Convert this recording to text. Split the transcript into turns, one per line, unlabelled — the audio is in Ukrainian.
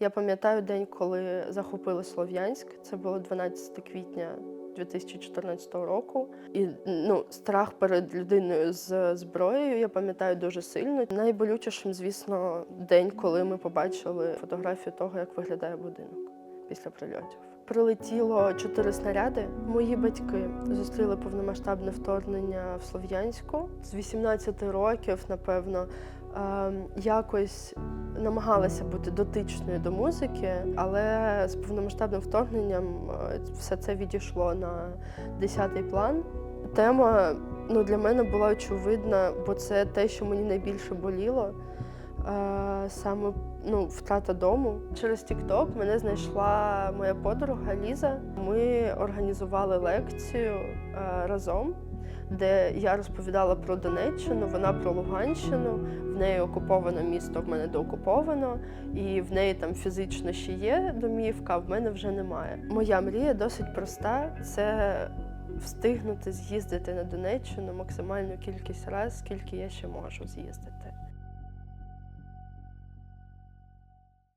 Я пам'ятаю день, коли захопили Слов'янськ. Це було 12 квітня 2014 року. І ну, страх перед людиною з зброєю я пам'ятаю дуже сильно. Найболючішим, звісно, день, коли ми побачили фотографію того, як виглядає будинок після прильотів. Прилетіло чотири снаряди. Мої батьки зустріли повномасштабне вторгнення в Слов'янську з 18 років, напевно, ем, якось намагалася бути дотичною до музики, але з повномасштабним вторгненням е, все це відійшло на десятий план. Тема ну, для мене була очевидна, бо це те, що мені найбільше боліло. Е, Саме ну, втрата дому. Через TikTok мене знайшла моя подруга Ліза. Ми організували лекцію е, разом, де я розповідала про Донеччину, вона про Луганщину. В неї окуповане місто, в мене доокуповано, і в неї там фізично ще є домівка, а в мене вже немає. Моя мрія досить проста: це встигнути з'їздити на Донеччину максимальну кількість разів, скільки я ще можу з'їздити.